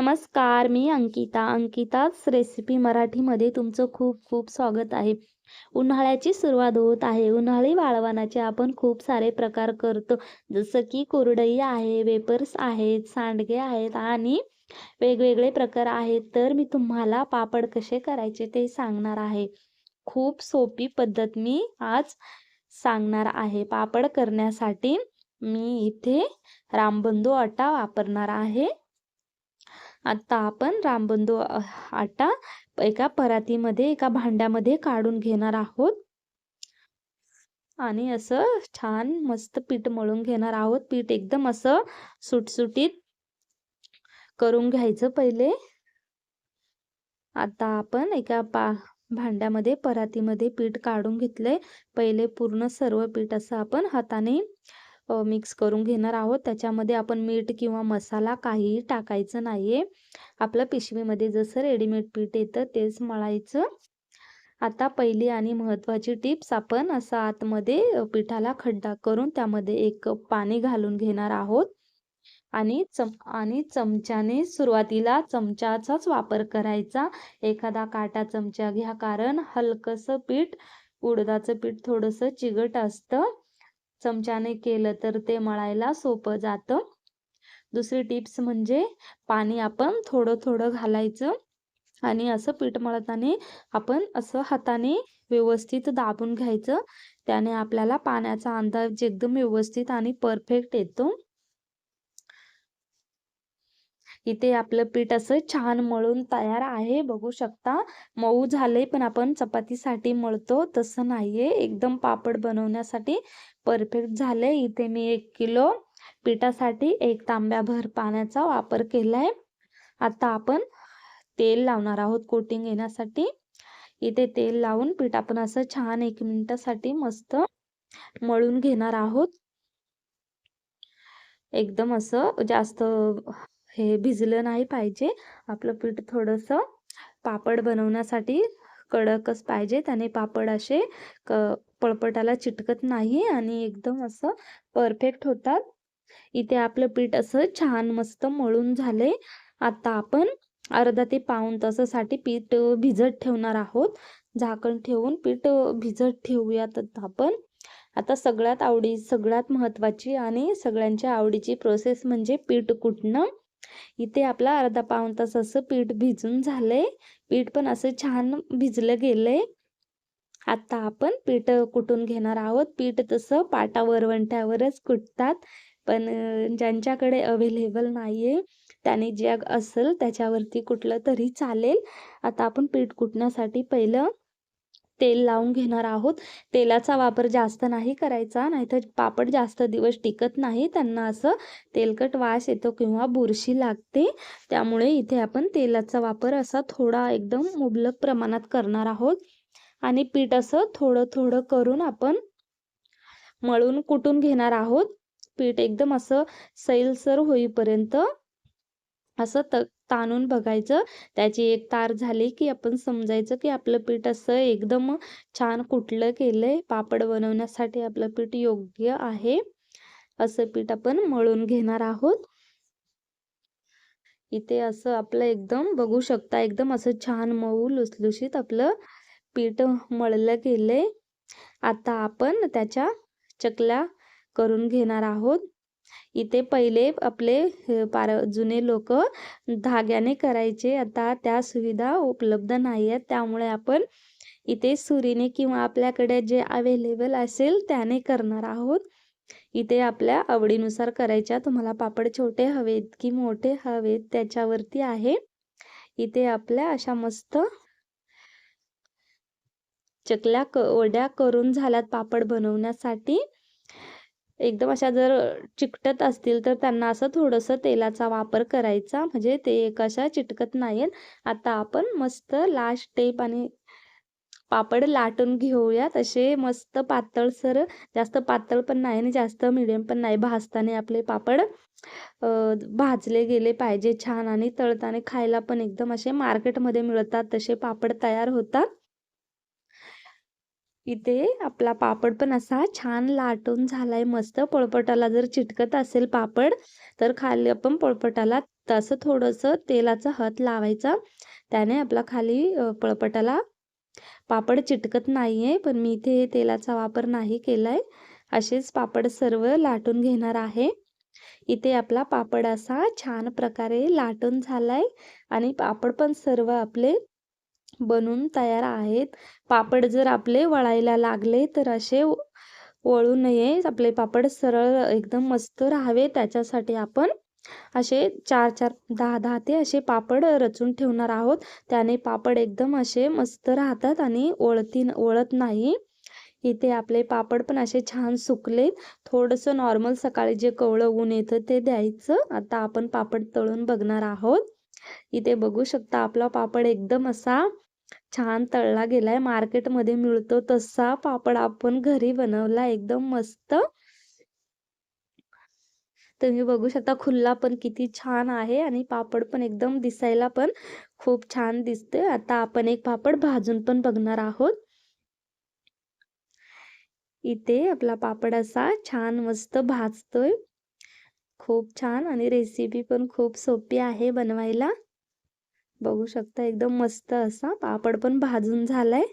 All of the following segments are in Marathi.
नमस्कार मी अंकिता. अंकिताच रेसिपी मराठीमध्ये तुमचं खूप खूप स्वागत आहे. उन्हाळ्याची सुरुवात होत आहे. उन्हाळी वाळवणाचे आपण खूप सारे प्रकार करतो. जसं की कुरडई आहे वेपर्स आहेत सांडगे आहेत आणि वेगवेगळे प्रकार आहेत. तर मी तुम्हाला पापड कसे करायचे ते सांगणार आहे. खूप सोपी पद्धत मी आज सांगणार आहे. पापड करण्यासाठी मी इथे रामबंधू आटा वापरणार आहे. आता आपण रामबंधू आटा एका परातीमध्ये एका भांड्यामध्ये काढून घेणार आहोत. आणि असं छान मस्त पीठ मळून घेणार आहोत. पीठ एकदम असं सुटसुटीत करून घ्यायचं पहिले. आता आपण एका पा भांड्यामध्ये परातीमध्ये पीठ काढून घेतलंय. पहिले पूर्ण सर्व पीठ असं आपण हाताने मिक्स करून घेणार आहोत. त्याच्यामध्ये आपण मीठ किंवा मसाला काहीही टाकायचं नाही आहे आपलं पिशवीमध्ये जसं रेडीमेड पीठ येतं तेच मळायचं. आता पहिली आणि महत्त्वाची टिप्स आपण असं आतमध्ये पिठाला खड्डा करून त्यामध्ये एक कप पाणी घालून घेणार आहोत. आणि चम आणि चमच्याने सुरुवातीला चमच्याचाच वापर करायचा. एखादा काटा चमचा घ्या कारण हलकंसं पीठ उडदाचं पीठ थोडंसं चिगट असतं. चमच्याने केलं तर ते मळायला सोपं जातं. दुसरी टिप्स म्हणजे पाणी आपण थोडं थोडं घालायचं आणि असं पीठ मळताना आपण असं हाताने व्यवस्थित दाबून घ्यायचं. त्याने आपल्याला पाण्याचा अंदाज एकदम व्यवस्थित आणि परफेक्ट येतो. इथे आपलं पीठ असं छान मळून तयार आहे. बघू शकता मऊ झाले पण आपण चपातीसाठी मळतो. तसं नाहीये. एकदम पापड बनवण्यासाठी परफेक्ट झाले इथे मी एक किलो पिठासाठी एक तांब्याभर पाण्याचा वापर केलाय. आता आपण तेल लावणार आहोत कोटिंग येण्यासाठी. इथे तेल लावून पीठ आपण असं छान एक मिनिटासाठी मस्त मळून घेणार आहोत. एकदम असं जास्त हे भिजलं नाही पाहिजे. आपलं पीठ थोडंसं पापड बनवण्यासाठी कडकच पाहिजेत आणि पापड असे क पळपटाला चिटकत नाही आणि एकदम असं परफेक्ट होतात. इथे आपलं पीठ असं छान मस्त मळून झाले आता आपण अर्धा ते पाऊण तासासाठी पीठ भिजत ठेवणार आहोत. झाकण ठेवून पीठ भिजत ठेवूयात आपण. आता सगळ्यात आवडी सगळ्यात महत्त्वाची आणि सगळ्यांच्या आवडीची प्रोसेस म्हणजे पीठ कुटणं. इथे आपला अर्धा पाऊण तास असं पीठ भिजून झालंय. पीठ पण असं छान भिजलं गेलंय. आता आपण पीठ कुटून घेणार आहोत. पीठ तसं पाटा वरवंट्यावरच कुटतात. पण ज्यांच्याकडे अवेलेबल नाहीये त्याने जग असेल त्याच्यावरती कुठलं तरी चालेल. आता आपण पीठ कुटण्यासाठी पहिलं तेल लावून घेणार आहोत. तेलाचा वापर जास्त नाही करायचा नाहीतर पापड जास्त दिवस टिकत नाही. त्यांना असं तेलकट वास येतो किंवा बुरशी लागते. त्यामुळे इथे आपण तेलाचा वापर असा थोडा एकदम मुबलक प्रमाणात करणार आहोत. आणि पीठ असं थोडं थोडं करून आपण मळून कुटून घेणार आहोत. पीठ एकदम असं सैलसर होईपर्यंत असं त ताणून बघायचं. त्याची एक तार झाली की आपण समजायचं की आपलं पीठ असं एकदम छान कुटलं केलंय पापड बनवण्यासाठी आपलं पीठ योग्य आहे. असं पीठ आपण मळून घेणार आहोत. इथे असं आपलं एकदम बघू शकता एकदम असं छान मऊ लुसलुशीत आपलं पीठ मळलं गेलंय. आता आपण त्याच्या चकल्या करून घेणार आहोत. इथे पहिले आपले पार जुने लोक धाग्याने करायचे. आता त्या सुविधा उपलब्ध नाही आहेत त्यामुळे आपण इथे सुरीने किंवा आपल्याकडे जे अवेलेबल असेल त्याने करणार आहोत. इथे आपल्या आवडीनुसार करायच्या. तुम्हाला पापड छोटे हवेत की मोठे हवेत त्याच्यावरती आहे. इथे आपल्या अशा मस्त चकल्या क करून झाल्यात पापड बनवण्यासाठी. एकदम अशा जर चिकटत असतील तर त्यांना असं थोडंसं तेलाचा वापर करायचा. म्हणजे ते कशा चिटकत नाहीत आता आपण मस्त लास्ट टेप आणि पापड लाटून घेऊयात. असे मस्त पातळसर जास्त पातळ पण नाही आणि जास्त मिडियम पण नाही भाजताना आपले पापड भाजले गेले पाहिजे छान आणि तळताना खायला पण एकदम असे मार्केटमध्ये मिळतात तसे पापड तयार होतात. इथे आपला पापड पण असा छान लाटून झालाय मस्त पळपटाला जर चिटकत असेल पापड तर खाली आपण पोळपटाला तसं थोडंसं तेलाचा हात लावायचा. त्याने आपला खाली पळपटाला पापड चिटकत नाही आहे पण मी इथे तेलाचा वापर नाही केला आहे असेच पापड सर्व लाटून घेणार आहे. इथे आपला पापड असा छान प्रकारे लाटून झालाय आणि पापड पण सर्व आपले बनून तयार आहेत. पापड जर आपले वळायला लागले तर असे वळू नये. आपले पापड सरळ एकदम मस्त राहावे. त्याच्यासाठी आपण असे चार चार दहा दहा ते असे पापड रचून ठेवणार आहोत. त्याने पापड एकदम असे मस्त राहतात आणि ओळती वळत नाही. इथे आपले पापड पण असे छान सुकले थोडंसं नॉर्मल सकाळी जे कवळं ऊन येतं ते द्यायचं. आता आपण पापड तळून बघणार आहोत. इथे बघू शकता आपला पापड एकदम असा छान तळला गेलाय. मार्केटमध्ये मिळतो तसा पापड आपण घरी बनवला एकदम मस्त. तुम्ही बघू शकता खुल्ला पण किती छान आहे आणि पापड पण एकदम दिसायला पण खूप छान दिसते आता आपण एक पापड भाजून पण बघणार आहोत. इथे आपला पापड असा छान मस्त भाजतोय. खूप छान आणि रेसिपी पण खूप सोपी आहे बनवायला. बघू शकता एकदम मस्त असा. पापड पण भाजून झालाय.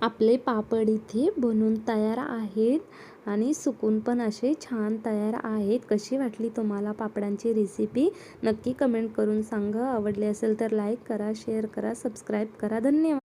आपले पापड इथे बनून तयार आहेत आणि सुकून पण असे छान तयार आहेत. कशी वाटली तुम्हाला पापडांची रेसिपी नक्की कमेंट करून सांगा. आवडली असेल तर लाईक करा शेअर करा सबस्क्राईब करा. धन्यवाद.